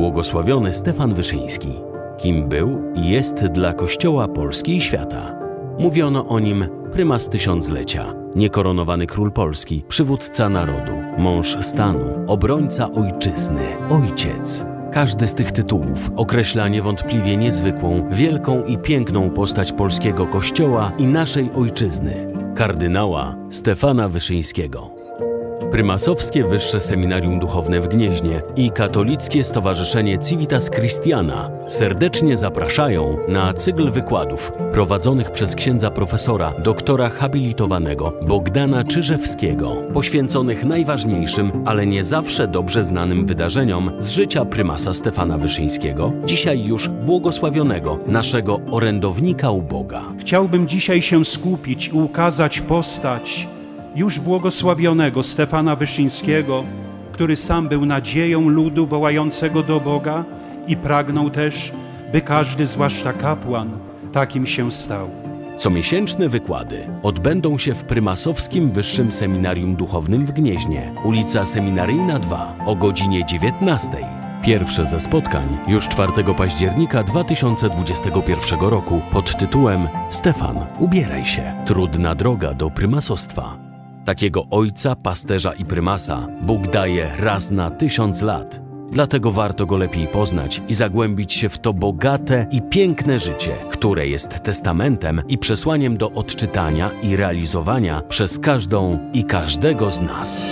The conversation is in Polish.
Błogosławiony Stefan Wyszyński. Kim był i jest dla Kościoła Polski i świata. Mówiono o nim prymas tysiąclecia, niekoronowany król Polski, przywódca narodu, mąż stanu, obrońca ojczyzny, ojciec. Każdy z tych tytułów określa niewątpliwie niezwykłą, wielką i piękną postać polskiego kościoła i naszej ojczyzny, kardynała Stefana Wyszyńskiego. Prymasowskie Wyższe Seminarium Duchowne w Gnieźnie i Katolickie Stowarzyszenie Civitas Christiana serdecznie zapraszają na cykl wykładów prowadzonych przez księdza profesora, doktora habilitowanego Bogdana Czyżewskiego, poświęconych najważniejszym, ale nie zawsze dobrze znanym wydarzeniom z życia prymasa Stefana Wyszyńskiego, dzisiaj już błogosławionego, naszego orędownika u Boga. Chciałbym dzisiaj się skupić i ukazać postać już błogosławionego Stefana Wyszyńskiego, który sam był nadzieją ludu wołającego do Boga i pragnął też, by każdy, zwłaszcza kapłan, takim się stał. Comiesięczne wykłady odbędą się w Prymasowskim Wyższym Seminarium Duchownym w Gnieźnie, ulica Seminaryjna 2 o godzinie 19. Pierwsze ze spotkań już 4 października 2021 roku pod tytułem Stefan, ubieraj się. Trudna droga do prymasostwa. Takiego ojca, pasterza i prymasa Bóg daje raz na tysiąc lat. Dlatego warto go lepiej poznać i zagłębić się w to bogate i piękne życie, które jest testamentem i przesłaniem do odczytania i realizowania przez każdą i każdego z nas.